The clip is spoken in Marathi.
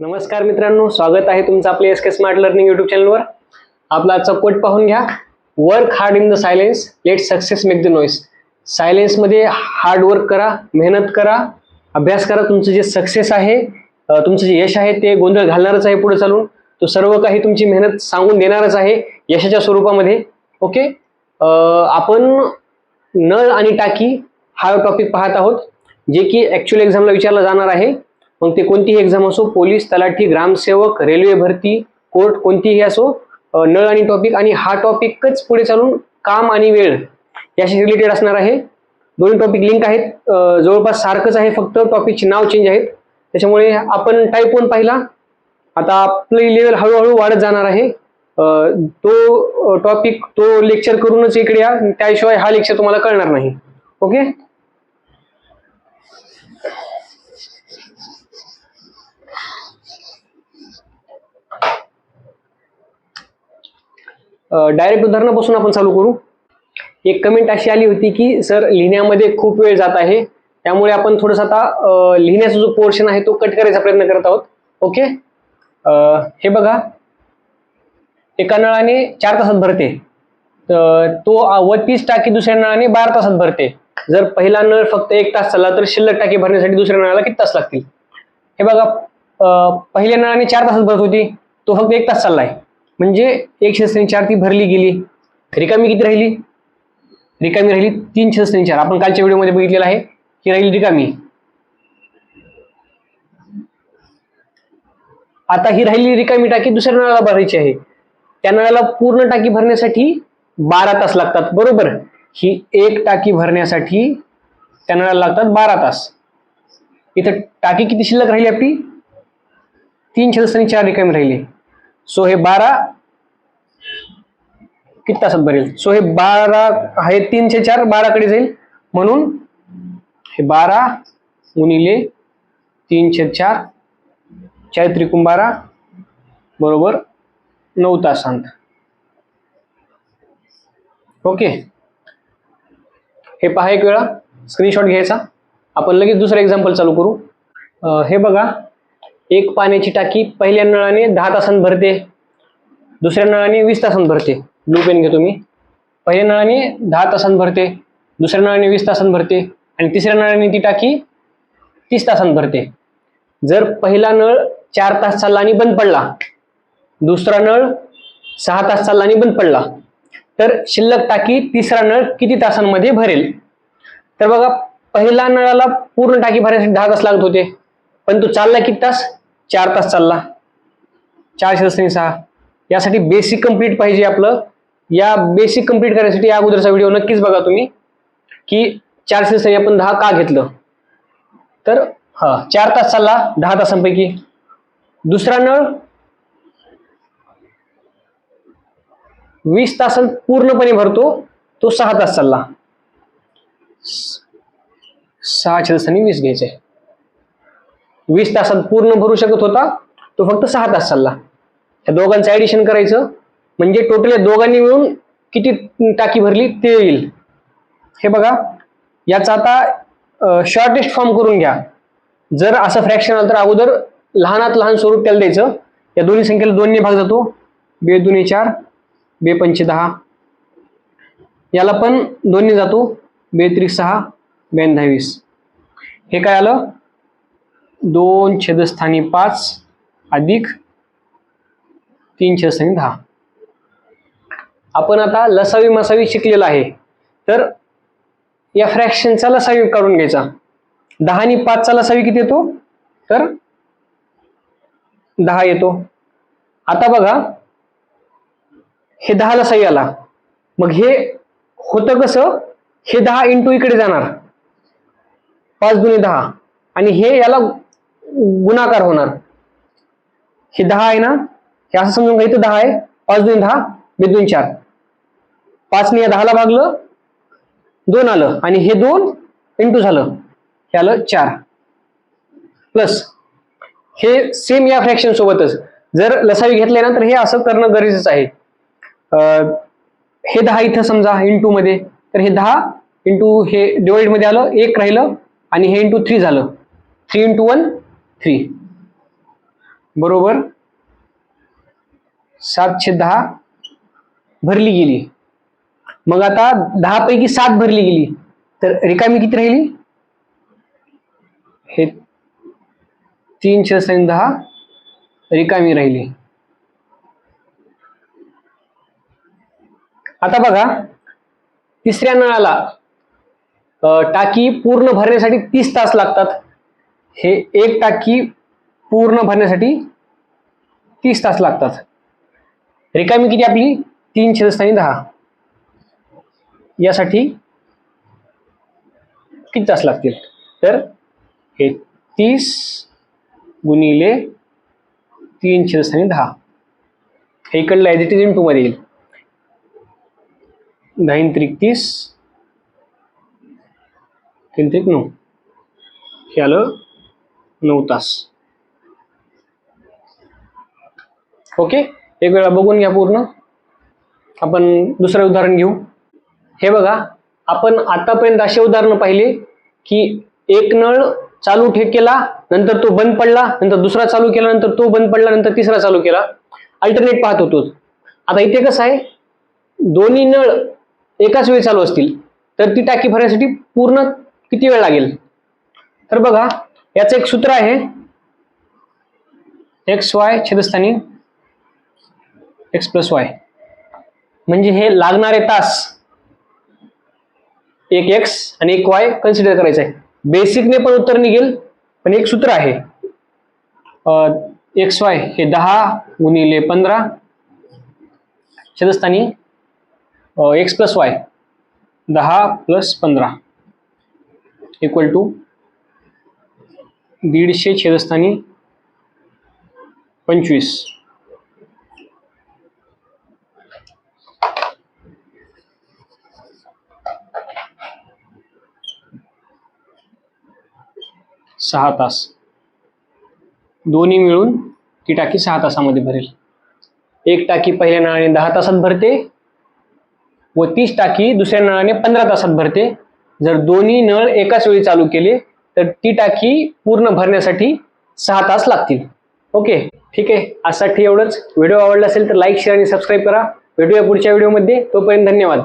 नमस्कार मित्रांनो स्वागत आहे तुमचं आपले S K smart learning YouTube चॅनलवर आपला आजचा कोट पाहून घ्या. Work hard in the silence let success make the noise सायलेन्समध्ये hard work करा मेहनत करा अभ्यास करा. तुमचं जे सक्सेस आहे तुमचं जे यश आहे ते गोंधळ घालणारच आहे पुढे चालून. तो सर्व काही तुमची मेहनत सांगून देणारच आहे यशाच्या स्वरूपामध्ये. ओके आपण नळ आणि टाकी हा टॉपिक पाहत आहोत जे की ॲक्च्युअल एक्झामला विचारला जाणार आहे. मग ते कोणतीही एक्झाम असो पोलीस तलाठी ग्रामसेवक रेल्वे भरती कोर्ट कोणतीही असो नळ आणि टॉपिक आणि हा टॉपिकच पुढे चालून काम आणि वेळ याशी रिलेटेड असणार आहे. दोन्ही टॉपिक लिंक आहेत. जवळपास सारखंच आहे फक्त. टॉपिकचे नाव चेंज आहेत. त्याच्यामुळे आपण टाईप वन पाहिला. आता आपली लेवल हळूहळू वाढत जाणार आहे. तो टॉपिक तो लेक्चर करूनच इकडे या. त्याशिवाय हा लेक्चर तुम्हाला कळणार नाही. ओके डायरेक्ट उदाहरणापासून आपण चालू करू. एक कमेंट अशी आली होती की सर लिहिण्यामध्ये खूप वेळ जात आहे. त्यामुळे आपण थोडंसं आता लिहिण्याचा जो पोर्शन आहे तो कट करायचा प्रयत्न करत आहोत. ओके हे बघा. एका नळाने चार तासात भरते. तो व तीस टाकी दुसऱ्या नळाने बारा तासात भरते. जर पहिला नळ फक्त एक तास चालला तर शिल्लक टाकी भरण्यासाठी दुसऱ्या नळाला किती तास लागतील? हे बघा. पहिल्या नळाने चार तासात भरत होती. तो फक्त एक तास चाललाय. म्हणजे एकशे श्रेणी चार ती भरली गेली. रिकामी किती राहिली? रिकामी राहिली तीनशे श्रेणी चार. आपण कालच्या व्हिडिओमध्ये बघितलेलं आहे ही राहिली रिकामी. आता ही राहिली रिकामी टाकी दुसऱ्या नळाला भरायची आहे. त्या नळाला पूर्ण टाकी भरण्यासाठी बारा तास लागतात. बरोबर? ही एक टाकी भरण्यासाठी त्या नळाला लागतात बारा तास. इथं टाकी किती शिल्लक राहिली आपली? तीनशे आणि चार रिकामी राहिली. सो हे बारा किती तासात भरेल? सो हे बारा आहे तीनशे चार बाराकडे जाईल. म्हणून हे बारा गुणिले तीनशे चार चार बारा बरोबर नऊ तासांत. ओके. हे पहा एक वेळा स्क्रीनशॉट घ्यायचा. आपण लगेच दुसरं एक्झाम्पल चालू करू. हे बघा एक पाण्याची टाकी पहिल्या नळाने दहा तासांत भरते. दुसऱ्या नळाने वीस तासांत भरते. ब्लू पेन घेतो मी. पहिल्या नळाने दहा तासांत भरते. दुसऱ्या नळाने वीस तासांत भरते. आणि तिसऱ्या नळाने ती टाकी तीस तासांत भरते. जर पहिला नळ चार तास चालला आणि बंद पडला दुसरा नळ सहा तास चालला आणि बंद पडला तर शिल्लक टाकी तिसरा नळ किती तासांमध्ये भरेल? तर बघा पहिला नळाला पूर्ण टाकी भरण्यासाठी दहा तास लागत होते. पण तो चालला किती तास? चार तास चालला. चारशे दशमी सहा. यासाठी बेसिक कंप्लीट पाहिजे आपलं. या बेसिक कंप्लीट करण्यासाठी या अगोदरचा व्हिडिओ नक्कीच बघा तुम्ही की चारशे दशमी आपण दहा का घेतलं? तर हा चार तास चालला दहा तासांपैकी. दुसरा नळ वीस तासांत पूर्णपणे भरतो तो सहा तास चालला. सहाशे छेदस्थानी वीस घ्यायचे. वीस तासात पूर्ण भरू शकत होता. तो फक्त सहा तास चालला. या दोघांचं ऍडिशन करायचं म्हणजे टोटल या दोघांनी मिळून किती टाकी भरली ते येईल. हे बघा याचा आता शॉर्टेस्ट फॉर्म करून घ्या. जर असं फ्रॅक्शन आलं तर अगोदर लहानात लहान स्वरूप त्याला द्यायचं. या दोन्ही संख्येला दोन्ही भाग जातो. बे दोन्ही चार बे पंचे दहा. याला पण दोन्ही जातो. बे त्रिक सहा बेन दहावीस हे काय आलं? दोन छेदस्थानी पाच अधिक तीन छेदस्थानी दहा. आपण आता लसावी मसावी शिकलेला आहे. तर या फ्रॅक्शनचा लसावी काढून घ्यायचा. दहा आणि पाचचा लसावी किती येतो? तर दहा येतो. आता बघा हे दहा लसावी आला. मग हे होतं कसं? हे दहा इंटू इकडे जाणार. पाच दुने दहा. आणि हे याला गुणाकार होणार. हे दहा आहे ना? हे असं समजून घ्या इथं दहा आहे. पाच दोन दहा बेदून चार. पाचने या दहाला भागलं दोन आलं. आणि हे दोन इंटू झालं. हे आलं चार. प्लस हे सेम या फ्रॅक्शन सोबतच. जर लसावी घेतले ना तर हे असं करणं गरजेचं आहे. हे दहा इथं समजा इंटू मध्ये. तर हे दहा इंटू हे डिवाइडमध्ये आलं एक राहिलं. आणि हे इंटू थ्री झालं. Three into one three. बरोबर? सातशे दहा भरली गेली. मग आता दहा पैकी सात भरली गेली. तर रिकामी किती राहिली? हे तीन छेदस्थानी दहा रिकामी राहिली. आता बघा तिसऱ्या नळाला टाकी पूर्ण भरण्यासाठी तीस तास लागतात. हे एक टाकी पूर्ण भरण्यासाठी तीस तास लागतात. रिकामी किती आपली? तीन छेदस्थानी दहा. यासाठी किती तास लागतील? तर हे तीस गुणिले तीन छेदस्थानी दहा. हे इकडलं as it is into मध्ये येईल. दहा त्रिक तीस तीन त्रिक नऊ. हे आलं नऊ तास ओके एक वेळा बघून घ्या पूर्ण. आपण दुसरं उदाहरण घेऊ. हे बघा आपण आतापर्यंत असे उदाहरणं पाहिले की एक नळ चालू ठेक केला नंतर तो बंद पडला नंतर दुसरा चालू केला नंतर तो बंद पडला नंतर तिसरा चालू केला. अल्टरनेट पाहत होतोच. आता इथे कसं आहे? दोन्ही नळ एकाच वेळी चालू असतील. तर ती टाकी भरण्यासाठी पूर्ण किती वेळ लागेल? तर बघा याचं एक सूत्र आहे. एक्स वाय छेदस्थानी एक्स प्लस वाय म्हणजे हे लागणारे तास एक एक्स आणि एक वाय कन्सिडर करायचं आहे बेसिकने पण उत्तर निघेल पण एक सूत्र आहे. एक्स वाय हे दहा गुणिले पंधरा छेदस्थानी एक्स प्लस वाय दहा प्लस पंधरा इक्वल टू दीडशे छेदस्थानी पंचवीस. सहा तास. दोन्ही मिळून ती टाकी सहा तासामध्ये भरेल. एक टाकी पहिल्या नळाने दहा तासात भरते व तीस टाकी दुसऱ्या नळाने पंधरा तासात भरते. जर दोन्ही नळ एकाच वेळी चालू केले तर ती टाकी पूर्ण भरण्यासाठी सहा तास लागतील. ओके ठीक आहे. आजसाठी एवढंच. व्हिडिओ आवडला असेल तर लाईक शेअर आणि सबस्क्राईब करा. भेटूया पुढच्या व्हिडिओमध्ये तोपर्यंत धन्यवाद.